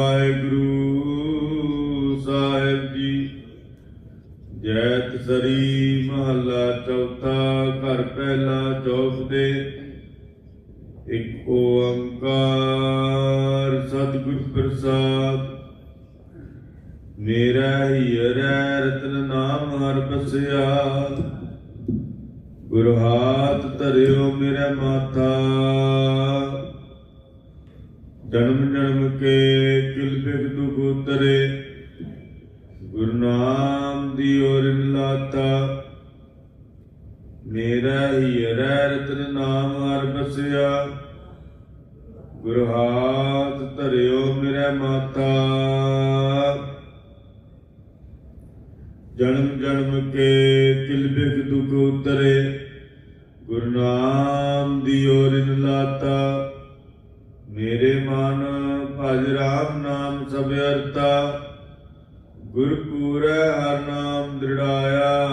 ਵਾਹਿਗੁਰੂ ਸਾਹਿਬ ਜੀ। ਜੈਤ ਸਰੀ ਮਹੱਲਾ ਚੌਥਾ, ਘਰ ਪਹਿਲਾ ਚੌਥ ਦੇ ਇੱਕ ਓੰਕਾਰ ਸਤਿਗੁਰ ਪ੍ਰਸਾਦ। ਮੇਰਾ ਹੀਰੈ ਰਤਨ ਨਾਮ ਹਰ ਬਸਿਆ। ਗੁਰ ਹਾਥ ਧਰਿਓ ਮੇਰੇ ਮਾਥਾ ਜਨਮ ਜਨਮ ਕੇ ਕਿਲ ਬਿਗ ਦੁਖ ਉਤਰੇ। ਗੁਰਨਾਮ ਦੀ ਔਰ ਲਾਤਾ। ਮੇਰਾ ਹੀਰੈ ਰਤਨ ਨਾਮ ਹਰ ਬਸਿਆ। ਗੁਰੂ ਹਾਥ ਧਰਿਓ ਮੇਰੇ ਮਾਤਾ। ਜਨਮ ਜਨਮ ਕੇ ਕਿਲ ਬਿਗ ਦੁਖ ਉਤਰੇ। ਗੁਰੂ ਦੀ ਔਰ ਲਾਤਾ। ਮੇਰੇ ਮਨ ਭਜ ਰਾਮ ਨਾਮ ਸਭ ਅਰਤਾ ਗੁਰ ਪੂਰੈ ਹਰ ਨਾਮ ਦ੍ਰਿੜਾਇਆ,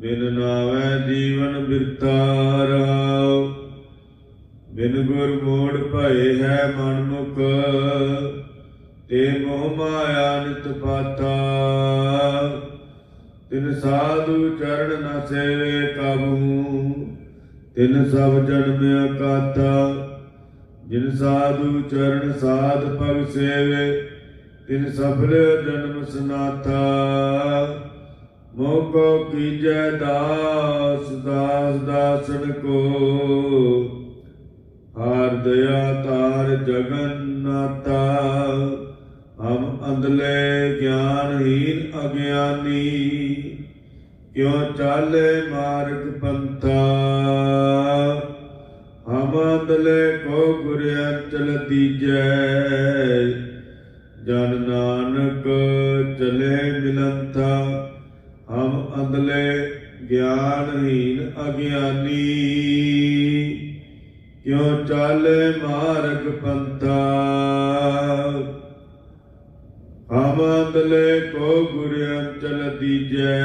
ਬਿਨ ਨਾਵੈ ਜੀਵਨ ਬਿਰਤਾ ਰਹਾਉ। ਬਿਨ ਗੁਰ ਮੋੜ ਭਏ ਹੈ ਮਨ ਮੁਖ, ਤੇ ਮੋਹ ਮਾਇਆ ਨਿਤ ਪਾਤਾ। ਤਿਨ ਸਾਧੂ ਚਰਨ ਨਾ ਸੇਵੇ ਕਬੂ ਤਿਨ ਸਭ ਜਨਮ ਅਕਾਤਾ ਜਿਨ ਸਾਧੂ ਚਰਨ ਸਾਧ ਪਗ ਸੇਵੇ, ਤਿਨ ਸਫਲ ਜਨਮ ਸਨਾਤਾ ਮੋਕੋ ਕੀਜੈ ਦਾਸ ਦਾਸ ਦਾਸਨ ਕੋ। ਹਾਰ ਦਇਆ ਤਾਰ ਜਗਨਨਾਤਾ ਹਮ ਅੰਧਲੇ ਗਿਆਨਹੀਨ ਅਗਿਆਨੀ, ਕਿਉ ਚਾਲੇ ਮਾਰਗ ਪੰਥਾ। ਜਨ ਨਾਨਕ ਚਲੇ ਮਿਲੰਥਾ, ਹਮ ਅੰਦਲੇ ਗਿਆਨਹੀਨ ਅਗਿਆਨੀ। ਕਿਉ ਚਾਲੇ ਮਾਰਗ ਪੰਥਾ? ਹਮ ਅੰਦਲੇ ਕੋ ਗੁਰ ਅੰਚਲ ਦੀਜੈ।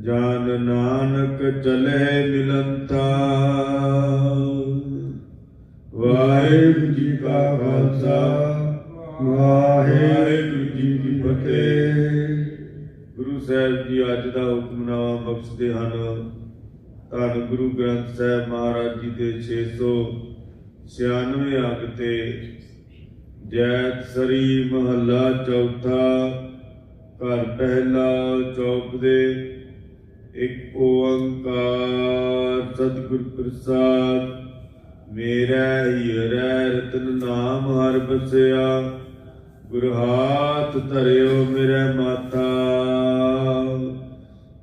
ਜਾਨ ਨਾਨਕ ਚਲੇ ਮਿਲੰਤਾ ਵਾਹਿਗੁਰੂ ਜੀ ਕੀ ਫਤਿਹ। ਗੁਰੂ ਸਾਹਿਬ ਜੀ ਅੱਜ ਦਾ ਹੁਕਮਨਾਮਾ ਬਖਸ਼ਦੇ ਹਨ। ਧੰਨ ਗੁਰੂ ਗ੍ਰੰਥ ਸਾਹਿਬ ਮਹਾਰਾਜ ਜੀ ਦੇ 696 ਅੰਗ ਤੇ ਜੈਤ ਸਰੀ ਮਹੱਲਾ ਚੌਥਾ ਘਰ ਪਹਿਲਾ ਚੌਪ ਦੇ ਇੱਕ ਓੰਕਾਰ ਸਤਿਗੁਰ ਪ੍ਰਸਾਦ। ਮੇਰਾ ਹੀਰੈ ਰਤਨ ਨਾਮ ਹਰ ਬਸਿਆ। ਗੁਰ ਹਾਥ ਧਰਿਓ ਮੇਰੇ ਮਾਤਾ।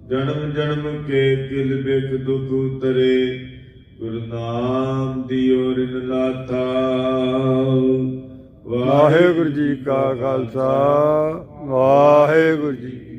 ਜਨਮ ਜਨਮ ਕੇ ਕਿਲ ਬਿਖ ਦੁਖ ਉਤਰੇ। ਗੁਰੂ ਨਾਮ ਦੀ ਔਰ ਲਾਤਾ। ਵਾਹਿਗੁਰੂ ਜੀ ਕਾ ਖਾਲਸਾ। ਵਾਹਿਗੁਰੂ ਜੀ